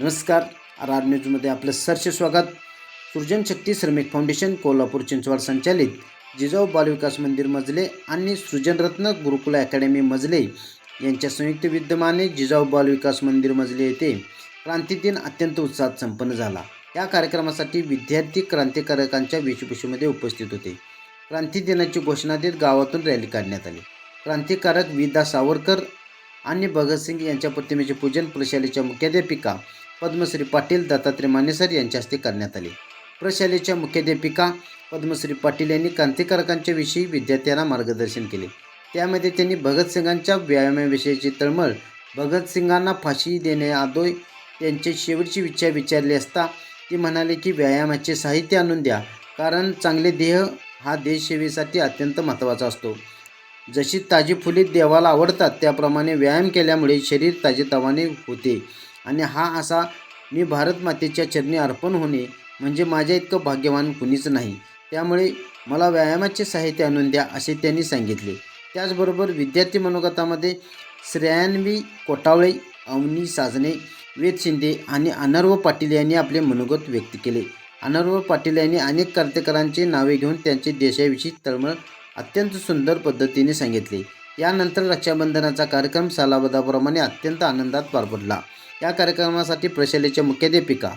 नमस्कार. R R न्यूजमध्ये आपलं सरसे स्वागत. सृजन शक्ती श्रमिक फाउंडेशन कोल्हापूर चिंचवड संचालित. जिजाऊ बालविकास मंदिर मजले आणि सृजनरत्न गुरुकुल अकॅडमी मजले यांच्या संयुक्त विद्यमाने जिजाऊ बालविकास मंदिर मजले येथे क्रांती दिन अत्यंत उत्साहात संपन्न झाला. या कार्यक्रमासाठी विद्यार्थी क्रांतिकारकांच्या वेशभूषेमध्ये उपस्थित होते. क्रांती दिनाची घोषणा देत गावातून रॅली काढण्यात आली. क्रांतिकारक विदा सावरकर आणि भगतसिंग यांच्या प्रतिमेचे पूजन प्रशालेच्या मुख्याध्यापिका पद्मश्री पाटील दत्तात्रय मानेसर यांच्या हस्ते करण्यात आले. प्रशालेच्या मुख्याध्यापिका पद्मश्री पाटील यांनी क्रांतिकारकांच्या विषयी विद्यार्थ्यांना मार्गदर्शन केले. त्यामध्ये त्यांनी भगतसिंगांच्या व्यायामाविषयीची तळमळ भगतसिंगांना फाशी देण्याआदोय त्यांचे शेवटची विचार विचारली असता ते म्हणाले की व्यायामाचे साहित्य आणून द्या कारण चांगले देह हा देशसेवेसाठी अत्यंत महत्त्वाचा असतो. जशी ताजी फुले देवाला आवडतात त्याप्रमाणे व्यायाम केल्यामुळे शरीर ताजेतवाने होते. आणि हा असा मी भारत मातेच्या चरणी अर्पण होणे म्हणजे माझ्या इतकं भाग्यवान कुणीच नाही. त्यामुळे मला व्यायामाचे साहित्य आणून द्या असे त्यांनी सांगितले. त्याचबरोबर विद्यार्थी मनोगतामध्ये श्रेयान्वी कोटावळे अवनी साजणे वेद शिंदे आणि अनर्व पाटील यांनी आपले मनोगत व्यक्त केले. अनर्व पाटील यांनी अनेक कार्यकरांची नावे घेऊन त्यांचे देशाविषयी तळमळ अत्यंत सुंदर पद्धतीने सांगितले. यानंतर रक्षाबंधनाचा कार्यक्रम सालाबदाप्रमाणे अत्यंत आनंदात पार पडला या कार्यक्रमासाठी प्रशालेच्या मुख्याध्यापिका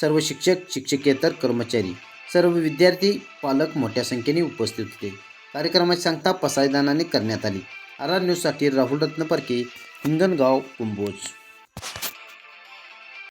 सर्व शिक्षक शिक्षकेतर कर्मचारी सर्व विद्यार्थी पालक मोठ्या संख्येने उपस्थित होते. कार्यक्रमाची सांगता पसायदानाने करण्यात आली. आर न्यूजसाठी राहुल रत्नपरके हिंगणगाव कुंभोज.